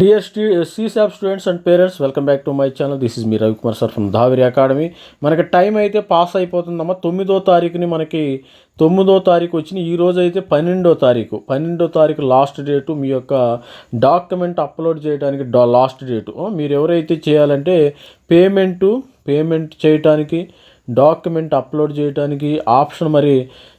Dear స్టూ CSAB students and parents welcome back to my channel this is me Ravikumar sir from Dhaviri academy మనకి time అయితే pass అయిపోతుందమ్మా. తొమ్మిదో తారీఖుని మనకి తొమ్మిదో తారీఖు వచ్చిన ఈ రోజు అయితే పన్నెండో తారీఖు. పన్నెండో తారీఖు లాస్ట్ డేటు మీ యొక్క డాక్యుమెంట్ అప్లోడ్ చేయడానికి లాస్ట్ డేటు మీరు ఎవరైతే చేయాలంటే పేమెంటు పేమెంట్ చేయటానికి డాక్యుమెంట్ అప్లోడ్ చేయడానికి ఆప్షన్ మరి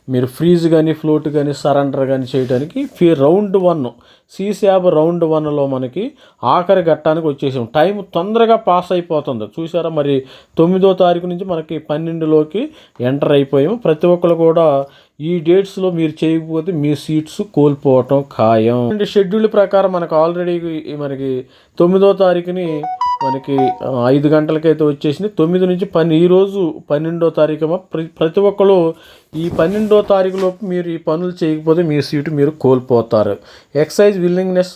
మీరు ఫ్రీజ్ కానీ ఫ్లోట్ కానీ సరెండర్ కానీ చేయడానికి fee round one CSAB round వన్లో మనకి ఆఖరి ఘట్టానికి వచ్చేసాం. టైం తొందరగా పాస్ అయిపోతుంది. చూసారా మరి తొమ్మిదో తారీఖు నుంచి మనకి పన్నెండులోకి ఎంటర్ అయిపోయాము. ప్రతి ఒక్కరు కూడా ఈ డేట్స్లో మీరు చేయకపోతే మీ సీట్స్ కోల్పోవటం ఖాయం. షెడ్యూల్ ప్రకారం మనకు ఆల్రెడీ మనకి తొమ్మిదో తారీఖుని మనకి ఐదు గంటలకైతే వచ్చేసింది. తొమ్మిది నుంచి పని ఈరోజు పన్నెండో తారీఖు ప్రతి ప్రతి ఒక్కరు ఈ పన్నెండో తారీఖులోపు మీరు ఈ పనులు చేయకపోతే మీ సీటు మీరు కోల్పోతారు. ఎక్సైజ్ విల్లింగ్నెస్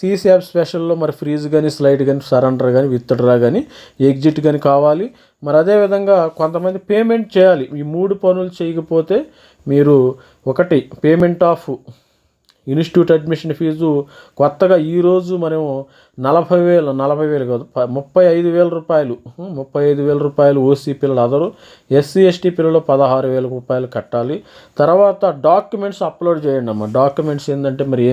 సీసీఎఫ్ స్పెషల్లో మరి ఫ్రీజ్ కానీ స్లైడ్ కానీ సరెండర్ కానీ విత్డ్రా కానీ ఎగ్జిట్ కానీ కావాలి. మరి అదేవిధంగా కొంతమంది పేమెంట్ చేయాలి. ఈ మూడు పనులు చేయకపోతే మీరు ఒకటి payment of institute admission fees కొత్తగా ఈరోజు మనం నలభై వేలు నలభై వేలు కాదు ముప్పై ఐదు వేల రూపాయలు ముప్పై ఐదు వేల రూపాయలు ఓసీ పిల్లలు అదరు ఎస్సీ ఎస్టీ పిల్లలు పదహారు వేల రూపాయలు కట్టాలి. తర్వాత డాక్యుమెంట్స్ అప్లోడ్ చేయండి అమ్మ. డాక్యుమెంట్స్ ఏంటంటే మరి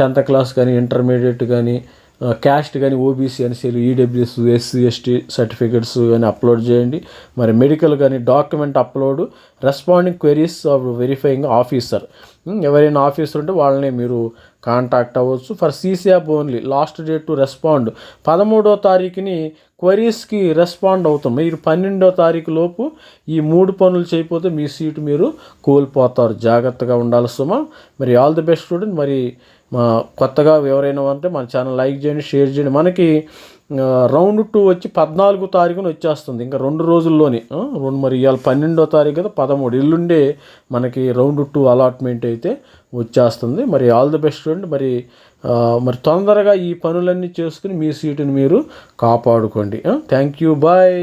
టెన్త్ క్లాస్ కానీ ఇంటర్మీడియట్ కానీ క్యాస్ట్ కానీ ఓబీసీ అని సెల్ ఈడబ్ల్యూఎస్ ఎస్సీ ఎస్టీ సర్టిఫికెట్స్ కానీ అప్లోడ్ చేయండి. మరి మెడికల్ కానీ document upload responding queries of verifying officer ఎవరైనా ఆఫీసర్ ఉంటే వాళ్ళని మీరు కాంటాక్ట్ అవ్వచ్చు. For CSAB only last date to respond పదమూడో తారీఖుని క్వరీస్కి రెస్పాండ్ అవుతాం. మీరు పన్నెండో తారీఖు లోపు ఈ మూడు పనులు చేయకపోతే మీ సీటు మీరు కోల్పోతారు. జాగ్రత్తగా ఉండాలి సుమా. మరి ఆల్ ది బెస్ట్ స్టూడెంట్ మరి కొత్తగా ఎవరైనా ఉంటే మన ఛానల్ లైక్ చేయండి షేర్ చేయండి. మనకి రౌండ్ టూ వచ్చి పద్నాలుగు తారీఖున వచ్చేస్తుంది. ఇంకా రెండు రోజుల్లోనే. రెండు మరి ఇవాళ పన్నెండో తారీఖు కదా పదమూడు ఎల్లుండే మనకి రౌండ్ టూ అలాట్మెంట్ అయితే వచ్చేస్తుంది. మరి ఆల్ ది బెస్ట్ అండి మరి మరి తొందరగా ఈ పనులన్నీ చేసుకుని మీ సీటుని మీరు కాపాడుకోండి. Thank you. బాయ్.